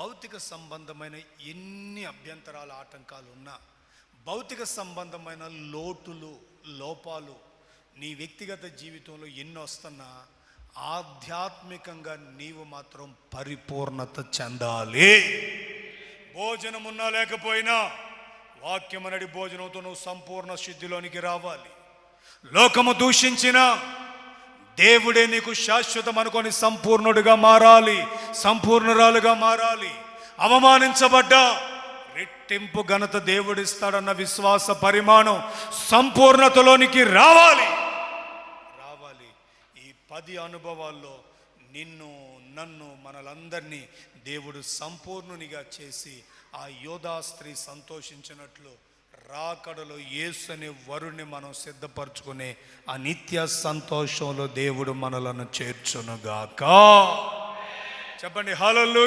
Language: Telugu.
భౌతిక సంబంధమైన ఎన్ని అభ్యంతరాలు ఆటంకాలు ఉన్నా భౌతిక సంబంధమైన లోటులు లోపాలు నీ వ్యక్తిగత జీవితంలో ఎన్ని వస్తున్నా ఆధ్యాత్మికంగా నీవు మాత్రం పరిపూర్ణత చెందాలి. భోజనం ఉన్నా లేకపోయినా వాక్యమనడి భోజనంతో నువ్వు సంపూర్ణ శుద్ధిలోనికి రావాలి. లోకము దూషించిన దేవుడే నీకు శాశ్వతం అనుకొని సంపూర్ణుడిగా మారాలి. సంపూర్ణరాలుగా మారాలి. అవమానించబడ్డా రెట్టింపు ఘనత దేవుడిస్తాడన్న విశ్వాస పరిమాణం సంపూర్ణతలోనికి రావాలి. రావాలి. ఈ పది అనుభవాల్లో నిన్ను నన్ను మనలందరినీ దేవుడు సంపూర్ణునిగా చేసి ఆ యోధా స్త్రీ సంతోషించినట్లు రాకడలో యేసు అనే వరుణ్ణి మనం సిద్ధపరచుకునే ఆ నిత్య సంతోషంలో దేవుడు మనలను చేర్చునుగాక. చెప్పండి. హలో